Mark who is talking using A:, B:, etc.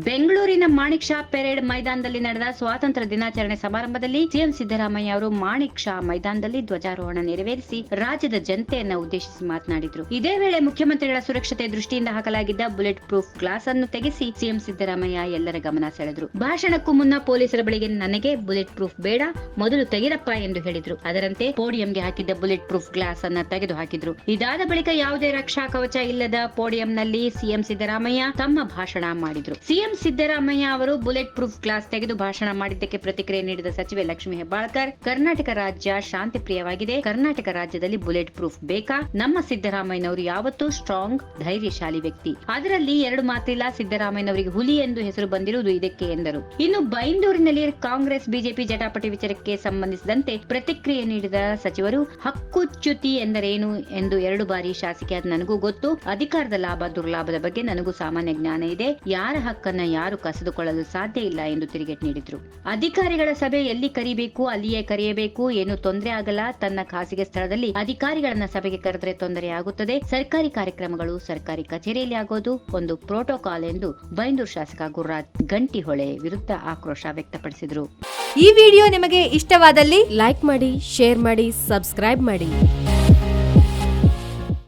A: ಬೆಂಗಳೂರಿನ ಮಾಣಿಕ್ ಶಾ ಪೆರೇಡ್ ಮೈದಾನದಲ್ಲಿ ನಡೆದ ಸ್ವಾತಂತ್ರ್ಯ ದಿನಾಚರಣೆ ಸಮಾರಂಭದಲ್ಲಿ ಸಿಎಂ ಸಿದ್ದರಾಮಯ್ಯ ಅವರು ಮಾಣಿಕ್ ಶಾ ಮೈದಾನದಲ್ಲಿ ಧ್ವಜಾರೋಹಣ ನೆರವೇರಿಸಿ ರಾಜ್ಯದ ಜನತೆಯನ್ನ ಉದ್ದೇಶಿಸಿ ಮಾತನಾಡಿದರು. ಇದೇ ವೇಳೆ ಮುಖ್ಯಮಂತ್ರಿಗಳ ಸುರಕ್ಷತೆ ದೃಷ್ಟಿಯಿಂದ ಹಾಕಲಾಗಿದ್ದ ಬುಲೆಟ್ ಪ್ರೂಫ್ ಗ್ಲಾಸ್ ಅನ್ನು ತೆಗೆಸಿ ಸಿಎಂ ಸಿದ್ದರಾಮಯ್ಯ ಎಲ್ಲರ ಗಮನ ಸೆಳೆದರು. ಭಾಷಣಕ್ಕೂ ಮುನ್ನ ಪೊಲೀಸರ ಬಳಿಗೆ ನನಗೆ ಬುಲೆಟ್ ಪ್ರೂಫ್ ಬೇಡ, ಮೊದಲು ತೆಗೆದಪ್ಪ ಎಂದು ಹೇಳಿದ್ರು. ಅದರಂತೆ ಪೋಡಿಯಂಗೆ ಹಾಕಿದ್ದ ಬುಲೆಟ್ ಪ್ರೂಫ್ ಗ್ಲಾಸ್ ಅನ್ನ ತೆಗೆದು ಹಾಕಿದ್ರು. ಇದಾದ ಬಳಿಕ ಯಾವುದೇ ರಕ್ಷಾ ಕವಚ ಇಲ್ಲದ ಪೋಡಿಯಂನಲ್ಲಿ ಸಿಎಂ ಸಿದ್ದರಾಮಯ್ಯ ತಮ್ಮ ಭಾಷಣ ಮಾಡಿದ್ರು. ಸಿಎಂ ಸಿದ್ದರಾಮಯ್ಯ ಅವರು ಬುಲೆಟ್ ಪ್ರೂಫ್ ಕ್ಲಾಸ್ ತೆಗೆದು ಭಾಷಣ ಮಾಡಿದ್ದಕ್ಕೆ ಪ್ರತಿಕ್ರಿಯೆ ನೀಡಿದ ಸಚಿವೆ ಲಕ್ಷ್ಮೀ ಹೆಬ್ಬಾಳ್ಕರ್, ಕರ್ನಾಟಕ ರಾಜ್ಯ ಶಾಂತಿ ಪ್ರಿಯವಾಗಿದೆ ಕರ್ನಾಟಕ ರಾಜ್ಯದಲ್ಲಿ ಬುಲೆಟ್ ಪ್ರೂಫ್ ಬೇಕಾ? ನಮ್ಮ ಸಿದ್ದರಾಮಯ್ಯನವರು ಯಾವತ್ತೂ ಸ್ಟ್ರಾಂಗ್, ಧೈರ್ಯಶಾಲಿ ವ್ಯಕ್ತಿ. ಅದರಲ್ಲಿ ಎರಡು ಮಾತಿಲ್ಲ ಸಿದ್ದರಾಮಯ್ಯನವರಿಗೆ ಹುಲಿ ಎಂದು ಹೆಸರು ಬಂದಿರುವುದು ಇದಕ್ಕೆ ಎಂದರು. ಇನ್ನು ಬೈಂದೂರಿನಲ್ಲಿ ಕಾಂಗ್ರೆಸ್, ಬಿಜೆಪಿ ಜಟಾಪಟಿ ವಿಚಾರಕ್ಕೆ ಸಂಬಂಧಿಸಿದಂತೆ ಪ್ರತಿಕ್ರಿಯೆ ನೀಡಿದ ಸಚಿವರು ಹಕ್ಕುಚ್ಯುತಿ ಎಂದರೇನು ಎಂದು ಎರಡು ಬಾರಿ ಶಾಸಕಿಯಾದ ನನಗೂ ಗೊತ್ತು. ಅಧಿಕಾರದ ಲಾಭ, ದುರ್ಲಾಭದ ಬಗ್ಗೆ ನನಗೂ ಸಾಮಾನ್ಯ ಜ್ಞಾನ ಇದೆ. ಯಾರ ಹಕ್ಕನ್ನ ಯಾರು ಕಸಿದುಕೊಳ್ಳಲು ಸಾಧ್ಯ ಇಲ್ಲ ಎಂದು ತಿರುಗೇಟ್ ನೀಡಿದರು. ಅಧಿಕಾರಿಗಳ ಸಭೆ ಎಲ್ಲಿ ಕರಿಬೇಕು, ಅಲ್ಲಿಯೇ ಕರೆಯಬೇಕು ಏನು ತೊಂದರೆ ಆಗಲ್ಲ. ತನ್ನ ಖಾಸಗಿ ಸ್ಥಳದಲ್ಲಿ ಅಧಿಕಾರಿಗಳನ್ನ ಸಭೆಗೆ ಕರೆದ್ರೆ ತೊಂದರೆ ಆಗುತ್ತದೆ. ಸರ್ಕಾರಿ ಕಾರ್ಯಕ್ರಮಗಳು ಸರ್ಕಾರಿ ಕಚೇರಿಯಲ್ಲಿ ಆಗೋದು ಒಂದು ಪ್ರೋಟೋಕಾಲ್ ಎಂದು ಬೈಂದೂರು ಶಾಸಕ ಗುರುರಾಜ್ ಗಂಟಿಹೊಳೆ ವಿರುದ್ಧ ಆಕ್ರೋಶ ವ್ಯಕ್ತಪಡಿಸಿದರು.
B: ಈ ವಿಡಿಯೋ ನಿಮಗೆ ಇಷ್ಟವಾದಲ್ಲಿ
C: ಲೈಕ್ ಮಾಡಿ, ಶೇರ್ ಮಾಡಿ, ಸಬ್ಸ್ಕ್ರೈಬ್ ಮಾಡಿ.